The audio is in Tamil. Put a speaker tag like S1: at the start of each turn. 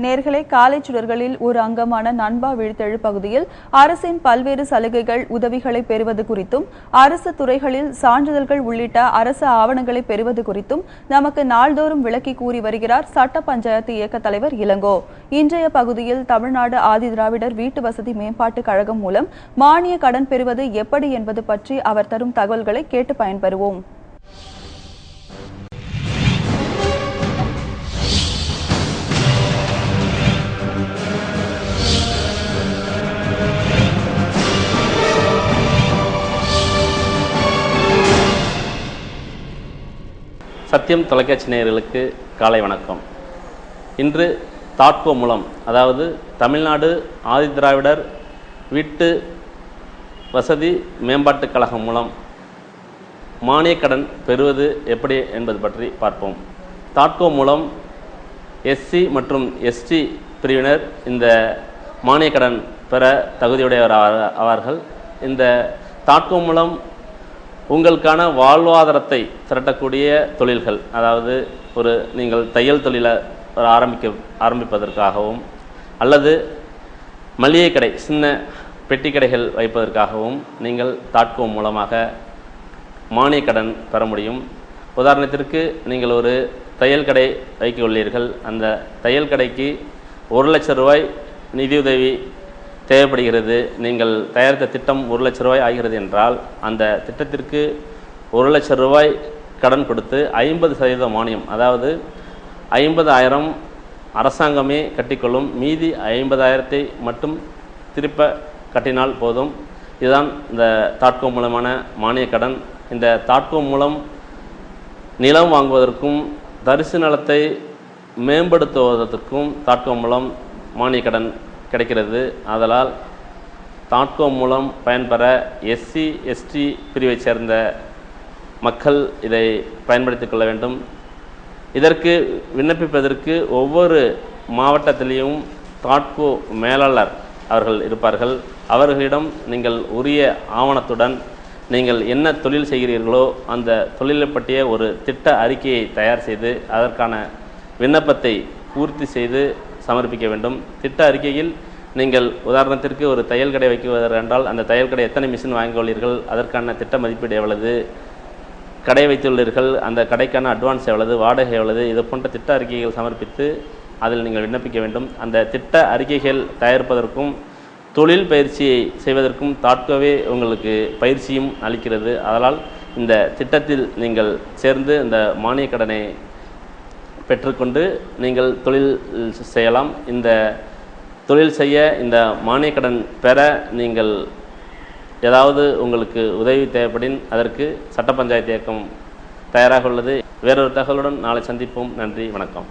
S1: நேர்களை காலை சுடர்களில் ஒரு அங்கமான நண்பா விழுத்தெழு பகுதியில் அரசின் பல்வேறு சலுகைகள் உதவிகளை பெறுவது குறித்தும் அரசு துறைகளில் சான்றிதழ்கள் உள்ளிட்ட அரசு ஆவணங்களை பெறுவது குறித்தும் நமக்கு நாள்தோறும் விளக்கி கூறி வருகிறார் சட்ட பஞ்சாயத்து இயக்க தலைவர் இளங்கோ. இன்றைய பகுதியில் தமிழ்நாடு ஆதி திராவிடர் வீட்டு வசதி மேம்பாட்டுக் கழகம் மூலம் மானிய கடன் பெறுவது எப்படி என்பது பற்றி அவர் தரும் தகவல்களை கேட்டு பயன்பெறுவோம்.
S2: சத்தியம் தொலைக்காட்சி நேயர்களுக்கு காலை வணக்கம். இன்று தாட்கோ மூலம் அதாவது தமிழ்நாடு ஆதிதிராவிடர் வீட்டு வசதி மேம்பாட்டுக் கழகம் மூலம் மானிய கடன் பெறுவது எப்படி என்பது பற்றி பார்ப்போம். தாட்கோ மூலம் எஸ்சி மற்றும் எஸ்டி பிரிவினர் இந்த மானிய கடன் பெற தகுதியுடையவர் ஆவார்கள். இந்த தாட்கோ மூலம் உங்களுக்கான வாழ்வாதாரத்தை திரட்டக்கூடிய தொழில்கள் அதாவது ஒரு நீங்கள் தையல் தொழிலை ஒரு ஆரம்பிக்க ஆரம்பிப்பதற்காகவும் அல்லது மளிகை கடை சின்ன பெட்டி கடைகள் வைப்பதற்காகவும் நீங்கள் தாட்கோ மூலமாக மானிய கடன் பெற முடியும். உதாரணத்திற்கு நீங்கள் ஒரு தையல் கடை வைக்க உள்ளீர்கள். அந்த தையல் கடைக்கு ஒரு லட்சம் ரூபாய் நிதியுதவி தேவைப்படுகிறது. நீங்கள் தயாரித்த திட்டம் ஒரு லட்ச ரூபாய் ஆகிறது என்றால் அந்த திட்டத்திற்கு ஒரு லட்சம் ரூபாய் கடன் கொடுத்து ஐம்பது சதவீத மானியம் அதாவது ஐம்பதாயிரம் அரசாங்கமே கட்டிக்கொள்ளும் மீதி ஐம்பதாயிரத்தை மட்டும் திருப்ப கட்டினால் போதும். இதுதான் இந்த தாட்கோ மூலமான மானிய கடன். இந்த தாட்கோ மூலம் நிலம் வாங்குவதற்கும் தரிசு நிலத்தை மேம்படுத்துவதற்கும் தாட்கோ மூலம் மானிய கடன் கிடைக்கிறது. ஆதலால் தாட்கோ மூலம் பயன்பெற எஸ்சி எஸ்டி பிரிவைச் சேர்ந்த மக்கள் இதை பயன்படுத்திக் கொள்ள வேண்டும். இதற்கு விண்ணப்பிப்பதற்கு ஒவ்வொரு மாவட்டத்திலையும் தாட்கோ மேலாளர் அவர்கள் இருப்பார்கள். அவர்களிடம் நீங்கள் உரிய ஆவணத்துடன் நீங்கள் என்ன தொழில் செய்கிறீர்களோ அந்த தொழிலை பற்றிய ஒரு திட்ட அறிக்கையை தயார் செய்து அதற்கான விண்ணப்பத்தை பூர்த்தி செய்து சமர்ப்பிக்க வேண்டும். திட்ட அறிக்கையில் நீங்கள் உதாரணத்திற்கு ஒரு தையல் கடை வைக்குவதற்கு என்றால் அந்த தையல் கடை எத்தனை மிஷின் வாங்கியுள்ளீர்கள் அதற்கான திட்ட மதிப்பீடு எவ்வளவு கடை வைத்துள்ளீர்கள் அந்த கடைக்கான அட்வான்ஸ் எவ்வளவு வாடகை எவ்வளவு இது போன்ற திட்ட அறிக்கைகள் சமர்ப்பித்து அதில் நீங்கள் விண்ணப்பிக்க வேண்டும். அந்த திட்ட அறிக்கைகள் தயாரிப்பதற்கும் தொழில் பயிற்சியை செய்வதற்கும் தாட்கோவே உங்களுக்கு பயிற்சியும் அளிக்கிறது. அதனால் இந்த திட்டத்தில் நீங்கள் சேர்ந்து இந்த மானிய கடனை பெற்றுக்கொண்டு நீங்கள் தொழில் செய்யலாம். இந்த தொழில் செய்ய இந்த மானிய கடன் பெற நீங்கள் ஏதாவது உங்களுக்கு உதவி தேவைப்படின் அதற்கு சட்ட பஞ்சாயத்து இயக்கம் தயாராக உள்ளது. வேறொரு தகவலுடன் நாளை சந்திப்போம். நன்றி வணக்கம்.